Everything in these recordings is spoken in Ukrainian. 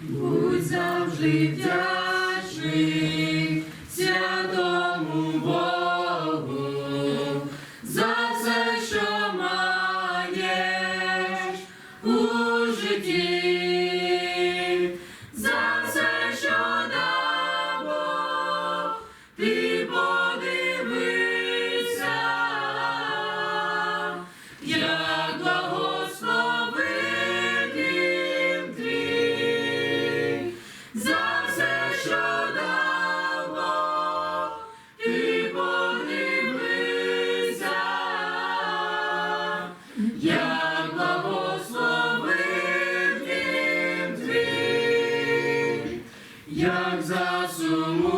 будь завжди вдячний святому Богу за все, що маєш у житті. як засумуєш,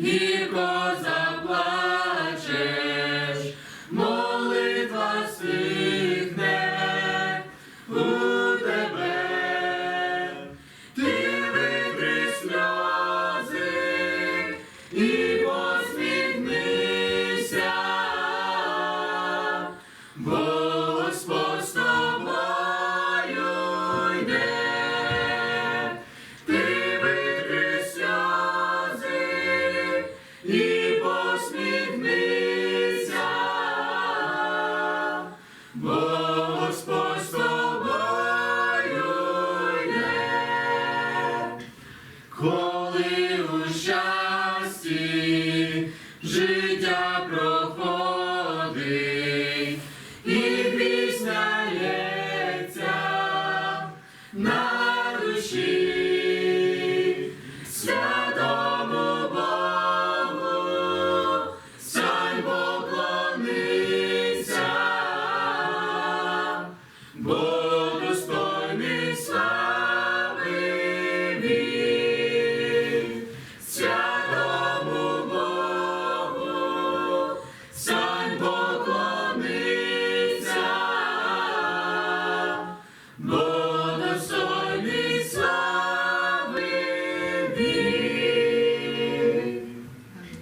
гірко за. коли у щасті життя проходить і пісня на душі.